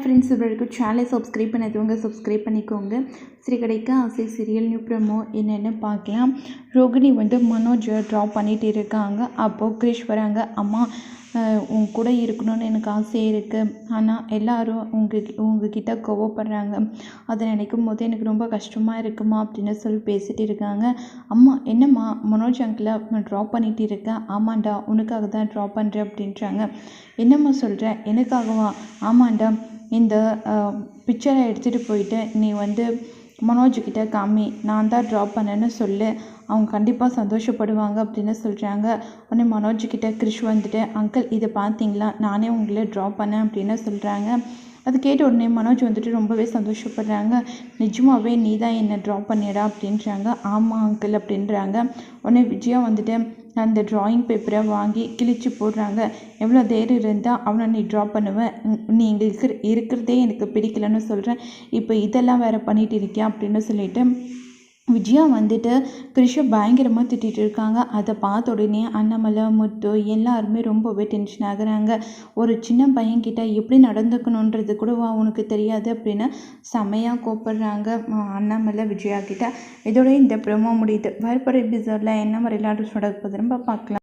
Friends இவருக்கு சேனலை subscribe பண்ணதுவங்க subscribe பண்ணிக்கோங்க. சரி கிடைக்க ஆசை சீரியல் நியூ ப்ரமோ என்னென்னு பார்க்கலாம். ரோகிணி வந்து மனோஜை ட்ரா பண்ணிட்டு இருக்காங்க. அப்போது கிரிஷ் வராங்க. அம்மா உன் கூட இருக்கணும்னு எனக்கு ஆசையாக இருக்குது ஆனால் எல்லோரும் உங்கள் உங்ககிட்ட கோவப்படுறாங்க. அதை நினைக்கும் போது எனக்கு ரொம்ப கஷ்டமாக இருக்குமா அப்படின்னு சொல்லி பேசிகிட்டு இருக்காங்க. அம்மா என்னம்மா? மனோஜ் அங்கிளை நான் ட்ரா பண்ணிகிட்டு இருக்கேன். ஆமாண்டா உனக்காக தான் ட்ரா பண்ணுறேன் அப்படின்றாங்க. என்னம்மா சொல்கிற எனக்காகவா? ஆமாண்டா இந்த பிக்சரை எடுத்துகிட்டு போயிட்டு நீ வந்து மனோஜ்கிட்ட காமி நான் தான் ட்ராப் பண்ணேன்னு சொல்லு. அவங்க கண்டிப்பாக சந்தோஷப்படுவாங்க அப்படின்னு சொல்கிறாங்க உடனே மனோஜ் கிட்ட கிறிஷ் வந்துட்டு அங்கிள் இதை பார்த்தீங்களா? நானே உங்களை ட்ராப் பண்ணேன் அப்படின்னு சொல்கிறாங்க அது கேட்ட உடனே மனோஜ் வந்துட்டு ரொம்பவே சந்தோஷப்படுறாங்க. நிஜமாகவே நீ தான் என்னை ட்ராப் பண்ணிடா அப்படின்றாங்க. ஆமாம் அங்கிள் அப்படின்றாங்க. உடனே விஜயா வந்துட்டு அந்த ட்ராயிங் பேப்பரை வாங்கி கிழிச்சு போடுறாங்க. எவ்வளோ தைரியம் இருந்தால் அவனை நீ ட்ரா பண்ணுவேன் நீ இங்கே இருக்கிற இருக்கிறதே எனக்கு பிடிக்கலன்னு சொல்கிறேன் இப்போ இதெல்லாம் வேறு பண்ணிகிட்டு இருக்கியா? அப்படின்னு சொல்லிவிட்டு விஜயா வந்துட்டு கிருஷை பயங்கரமாக திட்டிகிட்டு இருக்காங்க. அதை பார்த்த உடனே அண்ணாமலை முத்து எல்லாருமே ரொம்பவே டென்ஷன் ஆகுறாங்க. ஒரு சின்ன பையன்கிட்ட எப்படி நடந்துக்கணுன்றது கூட உனக்கு தெரியாது அப்படின்னு செமையாக கூப்பிடுறாங்க. அண்ணாமலை விஜயா கிட்ட. இதோட இந்த ப்ரமோ முடியுது. வரப்போகிற எபிசோடில் என்ன மாதிரி விளையாட்டு நடக்க போகுது பார்க்கலாம்.